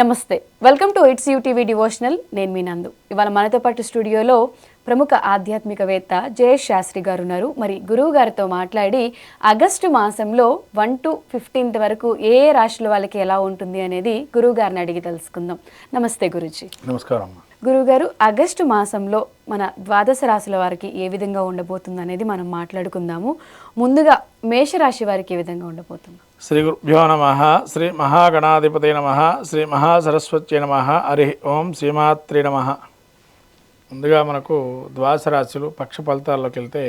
నమస్తే. Welcome to it's UTV devotional. నేను మీ నందు. ఇవాళ మనతో పాటు స్టూడియోలో ప్రముఖ ఆధ్యాత్మికవేత్త జయేష్ శాస్త్రి గారు ఉన్నారు. మరి గురువు గారితో మాట్లాడి ఆగస్టు మాసంలో వన్ టు ఫిఫ్టీన్త్ వరకు ఏ ఏ రాశుల వాళ్ళకి ఎలా ఉంటుంది అనేది గురువు గారిని అడిగి తెలుసుకుందాం. నమస్తే గురుజీ. నమస్కారం అమ్మా. గురువుగారు ఆగస్టు మాసంలో మన ద్వాదశ రాశుల వారికి ఏ విధంగా ఉండబోతుంది అనేది మనం మాట్లాడుకుందాము. ముందుగా మేషరాశి వారికి ఏ విధంగా ఉండబోతుంది? శ్రీ గురుభ్యో నమ శ్రీ మహాగణాధిపతి నమ శ్రీ మహాసరస్వతి నమ హరి ఓం శ్రీమాత్రి నమ. ముందుగా మనకు ద్వాదశ రాశులు పక్ష ఫలితాల్లోకి వెళ్తే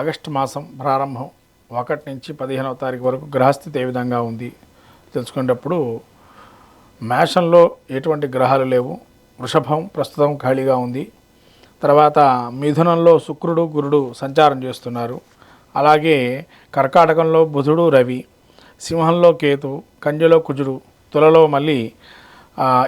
ఆగస్టు మాసం ప్రారంభం ఒకటి నుంచి పదిహేనవ తారీఖు వరకు గ్రహస్థితి ఏ విధంగా ఉంది తెలుసుకునేటప్పుడు మేషంలో ఎటువంటి గ్రహాలు లేవు. వృషభం ప్రస్తుతం ఖాళీగా ఉంది. తర్వాత మిథునంలో శుక్రుడు గురుడు సంచారం చేస్తున్నారు. అలాగే కర్కాటకంలో బుధుడు రవి సింహంలో కేతు కంజలో కుజుడు తులలో మళ్ళీ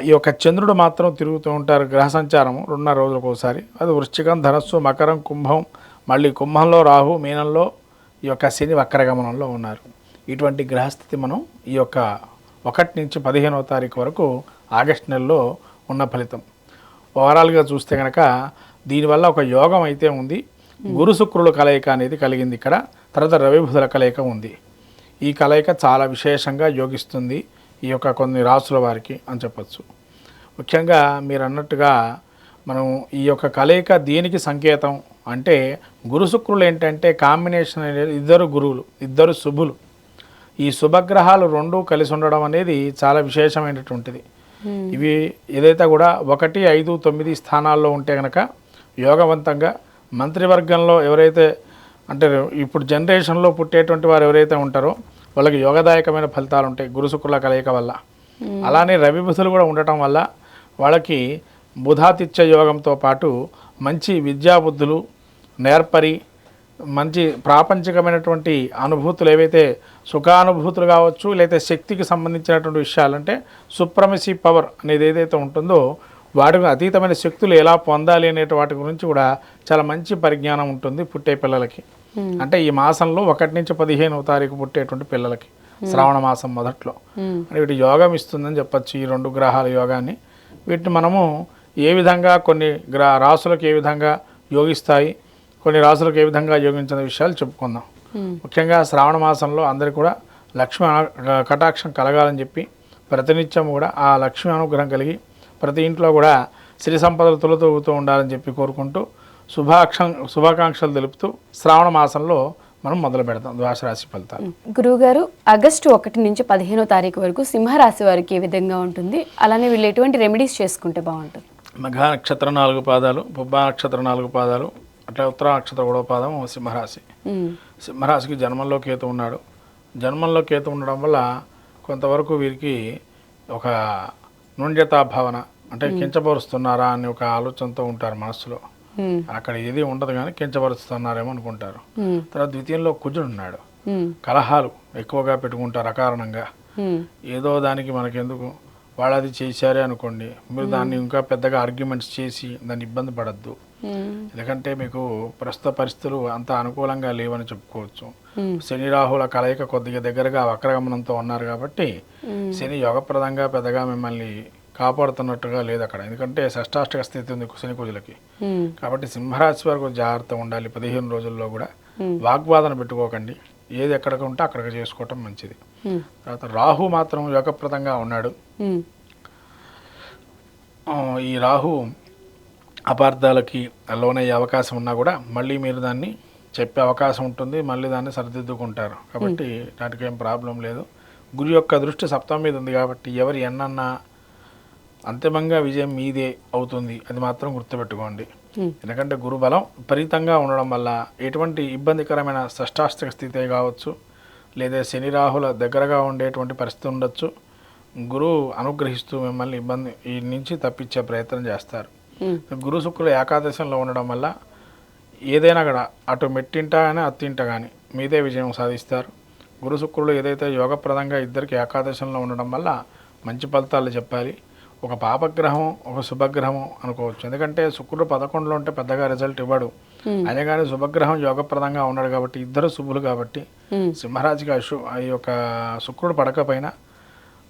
ఈ యొక్క చంద్రుడు మాత్రం తిరుగుతూ ఉంటారు గ్రహ సంచారం రెండున్నర రోజులకు ఒకసారి అది వృశ్చికం ధనస్సు మకరం కుంభం మళ్ళీ కుంభంలో రాహు మీనంలో ఈ యొక్క శని వక్రగమనంలో ఉన్నారు. ఇటువంటి గ్రహస్థితి మనం ఈ యొక్క ఒకటి నుంచి పదిహేనవ తారీఖు వరకు ఆగస్ట్ నెలలో ఉన్న ఫలితం. ఓవరాల్గా చూస్తే కనుక దీనివల్ల ఒక యోగం అయితే ఉంది. గురు శుక్రుల కలయిక అనేది కలిగింది ఇక్కడ. తర్వాత రవి బుధుల కలయిక ఉంది. ఈ కలయిక చాలా విశేషంగా యోగిస్తుంది ఈ యొక్క కొన్ని రాసుల వారికి అని చెప్పచ్చు. ముఖ్యంగా మీరు అన్నట్టుగా మనం ఈ యొక్క కలయిక దేనికి సంకేతం అంటే గురు శుక్రులు ఏంటంటే కాంబినేషన్ అనేది ఇద్దరు గురువులు ఇద్దరు శుభులు. ఈ శుభగ్రహాలు రెండూ కలిసి ఉండడం అనేది చాలా విశేషమైనటువంటిది. ఇవి ఏదైతే కూడా ఒకటి ఐదు తొమ్మిది స్థానాల్లో ఉంటే కనుక యోగవంతంగా మంత్రివర్గంలో ఎవరైతే అంటే ఇప్పుడు జనరేషన్లో పుట్టేటువంటి వారు ఎవరైతే ఉంటారో వాళ్ళకి యోగదాయకమైన ఫలితాలు ఉంటాయి గురు శుక్రుల కలయిక వల్ల. అలానే రవి బుధులు కూడా ఉండటం వల్ల వాళ్ళకి బుధాతిత్య యోగంతో పాటు మంచి విద్యాబుద్ధులు నేర్పరి మంచి ప్రాపంచికమైనటువంటి అనుభూతులు ఏవైతే సుఖానుభూతులు కావచ్చు లేకపోతే శక్తికి సంబంధించినటువంటి విషయాలు అంటే సుప్రమసీ పవర్ అనేది ఏదైతే ఉంటుందో వాటికి అతీతమైన శక్తులు ఎలా పొందాలి అనే వాటి గురించి కూడా చాలా మంచి పరిజ్ఞానం ఉంటుంది పుట్టే పిల్లలకి. అంటే ఈ మాసంలో ఒకటి నుంచి పదిహేనవ తారీఖు పుట్టేటువంటి పిల్లలకి శ్రావణ మాసం మొదట్లో. అంటే వీటి యోగం ఇస్తుందని చెప్పచ్చు ఈ రెండు గ్రహాల యోగాన్ని. వీటిని మనము ఏ విధంగా కొన్ని గ్రహ రాసులకు ఏ విధంగా యోగిస్తాయి కొన్ని రాసులకు ఏ విధంగా యోగించిన విషయాలు చెప్పుకుందాం. ముఖ్యంగా శ్రావణ మాసంలో అందరికీ కూడా లక్ష్మి అను- కటాక్షం కలగాలని చెప్పి ప్రతినిత్యం కూడా ఆ లక్ష్మి అనుగ్రహం కలిగి ప్రతి ఇంట్లో కూడా సిరి సంపదలు తొలతూగుతూ ఉండాలని చెప్పి కోరుకుంటూ శుభాక్ష శుభాకాంక్షలు తెలుపుతూ శ్రావణ మాసంలో మనం మొదలు పెడతాం ద్వాదశ రాశి ఫలితాలు గురువుగారు ఆగస్టు ఒకటి నుంచి పదిహేనో తారీఖు వరకు సింహరాశి వారికి ఏ విధంగా ఉంటుంది? అలానే వీళ్ళు ఎటువంటి రెమెడీస్ చేసుకుంటే బాగుంటుంది? మఘ నక్షత్రం నాలుగు పాదాలు పుబ్బ నక్షత్రం నాలుగు పాదాలు అట్లా ఉత్తర నక్షత్ర కూడా పాదం సింహరాశి. సింహరాశికి జన్మంలో కేతు ఉన్నాడు జన్మంలో కేతు ఉండడం వల్ల కొంతవరకు వీరికి ఒక నుండ్యతా భావన అంటే కించపరుస్తున్నారా అని ఒక ఆలోచనతో ఉంటారు మనస్సులో. అక్కడ ఏది ఉండదు కానీ కించపరుస్తున్నారేమో అనుకుంటారు. తర్వాత ద్వితీయంలో కుజుడు ఉన్నాడు. కలహాలు ఎక్కువగా పెట్టుకుంటారు అకారణంగా. ఏదో దానికి మనకెందుకు వాళ్ళు అది చేశారే అనుకోండి మీరు దాన్ని ఇంకా పెద్దగా ఆర్గ్యుమెంట్స్ చేసి దాన్ని ఇబ్బంది పడద్దు. ఎందుకంటే మీకు ప్రస్తుత పరిస్థితులు అంత అనుకూలంగా లేవని చెప్పుకోవచ్చు. శని రాహుల కలయిక కొద్దిగా దగ్గరగా వక్రగమనంతో ఉన్నారు కాబట్టి. శని యోగప్రదంగా పెద్దగా మిమ్మల్ని కాపాడుతున్నట్టుగా లేదు అక్కడ ఎందుకంటే షష్టాష్టక స్థితి ఉంది శని కుజులకి. కాబట్టి సింహరాశి వరకు జాగ్రత్త ఉండాలి పదిహేను రోజుల్లో కూడా. వాగ్వాదన పెట్టుకోకండి ఏది ఎక్కడికి ఉంటే అక్కడికి చేసుకోవటం మంచిది. తర్వాత రాహు మాత్రం యోగప్రదంగా ఉన్నాడు. ఈ రాహు అపార్థాలకి లోనయ్యే అవకాశం ఉన్నా కూడా మళ్ళీ మీరు దాన్ని చెప్పే అవకాశం ఉంటుంది. మళ్ళీ దాన్ని సరిదిద్దుకుంటారు. కాబట్టి దానికి ఏం ప్రాబ్లం లేదు. గురు యొక్క దృష్టి సప్తమి మీద ఉంది కాబట్టి ఎవరు ఎన్నన్నా అంతిమంగా విజయం మీదే అవుతుంది. అది మాత్రం గుర్తుపెట్టుకోండి. ఎందుకంటే గురు బలం విపరీతంగా ఉండడం వల్ల ఎటువంటి ఇబ్బందికరమైన షష్టాష్టక స్థితి కావచ్చు లేదా శని రాహుల దగ్గరగా ఉండేటువంటి పరిస్థితి ఉండొచ్చు. గురువు అనుగ్రహిస్తూ మిమ్మల్ని ఇబ్బంది ఈ నుంచి తప్పించే ప్రయత్నం చేస్తారు. మ్మ్. గురు శుక్రులు ఏకాదశంలో ఉండడం వల్ల ఏదైనా కూడా అటు మెట్టింట కానీ అత్తింట కానీ మీదే విజయం సాధిస్తారు. గురు శుక్రులు ఏదైతే యోగప్రదంగా ఇద్దరికి ఏకాదశంలో ఉండడం వల్ల మంచి ఫలితాలు చెప్పాలి. ఒక పాపగ్రహం ఒక శుభగ్రహం అనుకోవచ్చు. ఎందుకంటే శుక్రుడు పదకొండులో ఉంటే పెద్దగా రిజల్ట్ ఇవ్వడు. అయినా కానీ శుభగ్రహం యోగప్రదంగా ఉన్నాడు కాబట్టి ఇద్దరు శుభులు కాబట్టి. సింహరాజుకి అశు ఈ యొక్క శుక్రుడు పడకపోయినా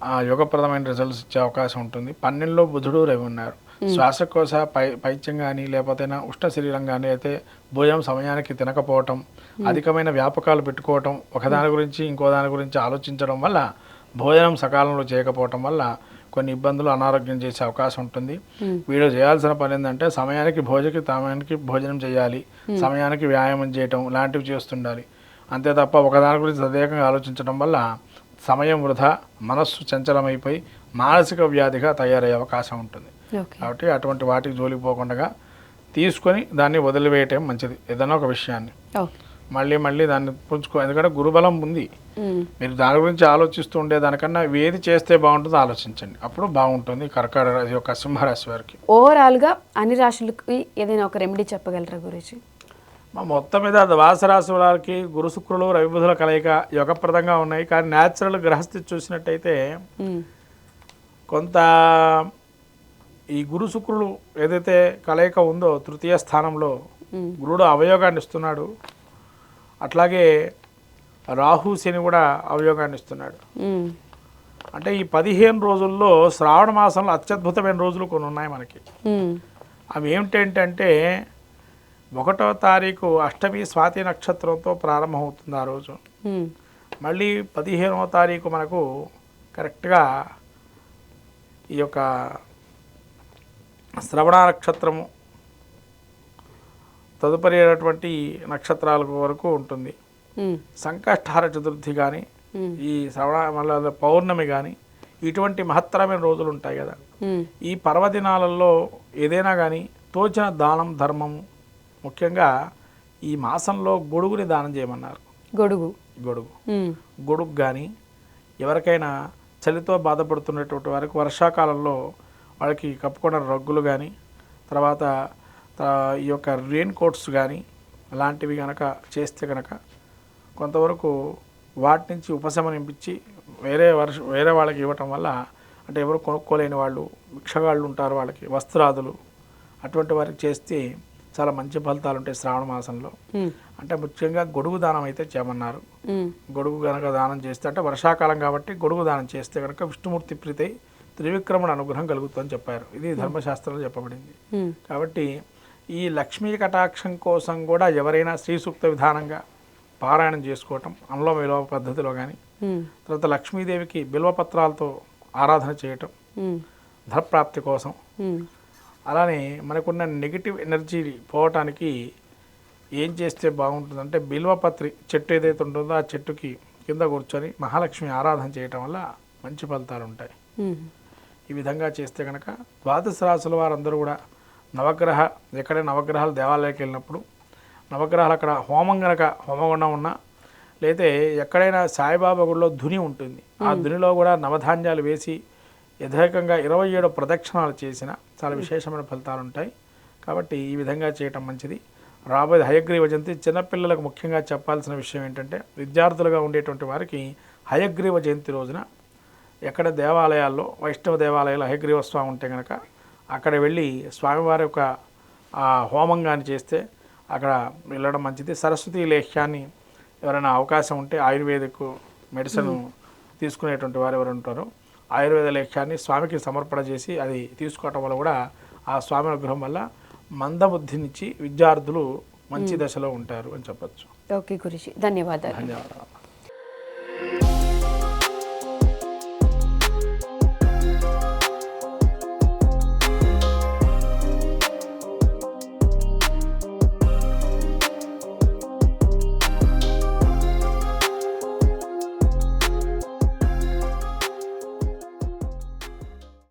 ఆ యుగప్రదమైన రిజల్ట్స్ ఇచ్చే అవకాశం ఉంటుంది. పన్నెండులో బుధుడు రవి ఉన్నారు. శ్వాసకోశ పై పైత్యం కానీ లేకపోతే ఉష్ణ శరీరం కానీ అయితే భోజనం సమయానికి తినకపోవటం అధికమైన వ్యాపకాలు పెట్టుకోవటం ఒకదాని గురించి ఇంకో దాని గురించి ఆలోచించడం వల్ల భోజనం సకాలంలో చేయకపోవటం వల్ల కొన్ని ఇబ్బందులు అనారోగ్యం చేసే అవకాశం ఉంటుంది. వీడు చేయాల్సిన పని ఏంటంటే సమయానికి భోజకి సమయానికి భోజనం చేయాలి. సమయానికి వ్యాయామం చేయటం లాంటివి చేస్తుండాలి. అంతే తప్ప ఒకదాని గురించి తదేకంగా ఆలోచించడం వల్ల సమయం వృధా మనస్సు చంచలమైపోయి మానసిక వ్యాధిగా తయారయ్యే అవకాశం ఉంటుంది. కాబట్టి అటువంటి వాటికి జోలికి పోకుండా తీసుకొని దాన్ని వదిలివేయటం మంచిది. ఏదైనా ఒక విషయాన్ని. ఓకే. మళ్ళీ మళ్ళీ దాన్ని పుంజుకో ఎందుకంటే గురుబలం ఉంది. మీరు దాని గురించి ఆలోచిస్తూ ఉండే దానికన్నా ఏది చేస్తే బాగుంటుందో ఆలోచించండి అప్పుడు బాగుంటుంది కర్కాటక రాశి యొక్క సింహరాశి వారికి ఓవరాల్గా అన్ని రాశులకి ఏదైనా ఒక రెమెడీ చెప్పగలరా గురించి మా మొత్తం మీద రాశి వారికి గురు శుక్రులు రవిబుధుల కలయిక యోగప్రదంగా ఉన్నాయి కానీ న్యాచురల్ గ్రహస్థితి చూసినట్టయితే. కొంత ఈ గురు శుక్రులు ఏదైతే కలయిక ఉందో తృతీయ స్థానంలో. గురుడు అవయోగాన్ని ఇస్తున్నాడు అట్లాగే రాహు శని కూడా అవయోగాన్ని ఇస్తున్నాడు. అంటే ఈ పదిహేను రోజుల్లో శ్రావణ మాసంలో అత్యద్భుతమైన రోజులు కొన్ని ఉన్నాయి మనకి. అవి ఏమిటంటే ఒకటో తారీఖు అష్టమి స్వాతి నక్షత్రంతో ప్రారంభమవుతుంది ఆ రోజు. మళ్ళీ పదిహేనవ తారీఖు మనకు కరెక్ట్గా ఈ యొక్క శ్రవణ నక్షత్రము తదుపరి అయినటువంటి నక్షత్రాల వరకు ఉంటుంది. సంకష్టహార చతుర్థి కానీ. ఈ శ్రవణ మళ్ళీ పౌర్ణమి కానీ ఇటువంటి మహత్తరమైన రోజులు ఉంటాయి కదా. ఈ పర్వదినాలలో ఏదైనా కానీ తోచిన దానం ధర్మము ముఖ్యంగా ఈ మాసంలో గొడుగుని దానం చేయమన్నారు గొడుగు గొడుగు. గొడుగు కానీ ఎవరికైనా చలితో బాధపడుతున్నటువంటి వారికి వర్షాకాలంలో వాళ్ళకి కప్పుకున్న రగ్గులు కానీ తర్వాత ఈ యొక్క రెయిన్ కోట్స్ కానీ అలాంటివి కనుక చేస్తే కనుక కొంతవరకు వాటి నుంచి ఉపశమనింపించి వేరే వర్ష వేరే వాళ్ళకి ఇవ్వటం వల్ల అంటే ఎవరు కొనుక్కోలేని వాళ్ళు భిక్షగాళ్ళు ఉంటారు వాళ్ళకి వస్త్రాదులు అటువంటి వారికి చేస్తే చాలా మంచి ఫలితాలు ఉంటాయి శ్రావణ మాసంలో. అంటే ముఖ్యంగా గొడుగు దానం అయితే చేయమన్నారు. గొడుగు కనుక దానం చేస్తే అంటే వర్షాకాలం కాబట్టి గొడుగు దానం చేస్తే కనుక విష్ణుమూర్తి ప్రీతై త్రివిక్రమణ అనుగ్రహం కలుగుతుందని చెప్పారు ఇది ధర్మశాస్త్రంలో చెప్పబడింది. కాబట్టి ఈ లక్ష్మీ కటాక్షం కోసం కూడా ఎవరైనా శ్రీ సూక్త విధానంగా పారాయణం చేసుకోవటం అనులో విలోమ పద్ధతిలో కానీ. తర్వాత లక్ష్మీదేవికి బిల్వపత్రాలతో ఆరాధన చేయటం. ధనప్రాప్తి కోసం. అలానే మనకున్న నెగిటివ్ ఎనర్జీ పోవటానికి ఏం చేస్తే బాగుంటుందంటే బిల్వపత్రి చెట్టు ఏదైతే ఉంటుందో ఆ చెట్టుకి కింద కూర్చొని మహాలక్ష్మి ఆరాధన చేయటం వల్ల మంచి ఫలితాలు ఉంటాయి. ఈ విధంగా చేస్తే కనుక ద్వాదశ రాసుల వారందరూ కూడా నవగ్రహ ఎక్కడే నవగ్రహాలు దేవాలయానికి వెళ్ళినప్పుడు నవగ్రహాలు అక్కడ హోమం గనక హోమగుండం ఉన్నా లేతే ఎక్కడైనా సాయిబాబా గుడిలో ధుని ఉంటుంది. ఆ ధునిలో కూడా నవధాన్యాలు వేసి యథేకంగా ఇరవై ఏడు ప్రదక్షిణాలు చేసిన చాలా విశేషమైన ఫలితాలు ఉంటాయి. కాబట్టి ఈ విధంగా చేయటం మంచిది. రాబోయే హయగ్రీవ జయంతి చిన్నపిల్లలకు ముఖ్యంగా చెప్పాల్సిన విషయం ఏంటంటే విద్యార్థులుగా ఉండేటువంటి వారికి హయగ్రీవ జయంతి రోజున ఎక్కడ దేవాలయాల్లో వైష్ణవ దేవాలయాల్లో హయగ్రీవ స్వామి ఉంటే కనుక అక్కడ వెళ్ళి స్వామివారి యొక్క హోమం కానీ చేస్తే అక్కడ వెళ్ళడం మంచిది. సరస్వతి లేహ్యాన్ని ఎవరైనా అవకాశం ఉంటే ఆయుర్వేదిక్ మెడిసిన్ తీసుకునేటువంటి వారు ఎవరు ఉంటారో ఆయుర్వేద లేఖ్యాన్ని స్వామికి సమర్పణ చేసి అది తీసుకోవటం వల్ల కూడా ఆ స్వామి అనుగ్రహం వల్ల మందబుద్ధినిచ్చి విద్యార్థులు మంచి దశలో ఉంటారు అని చెప్పచ్చు. ఓకే గురుజీ. ధన్యవాదాలు. ధన్యవాదాలు.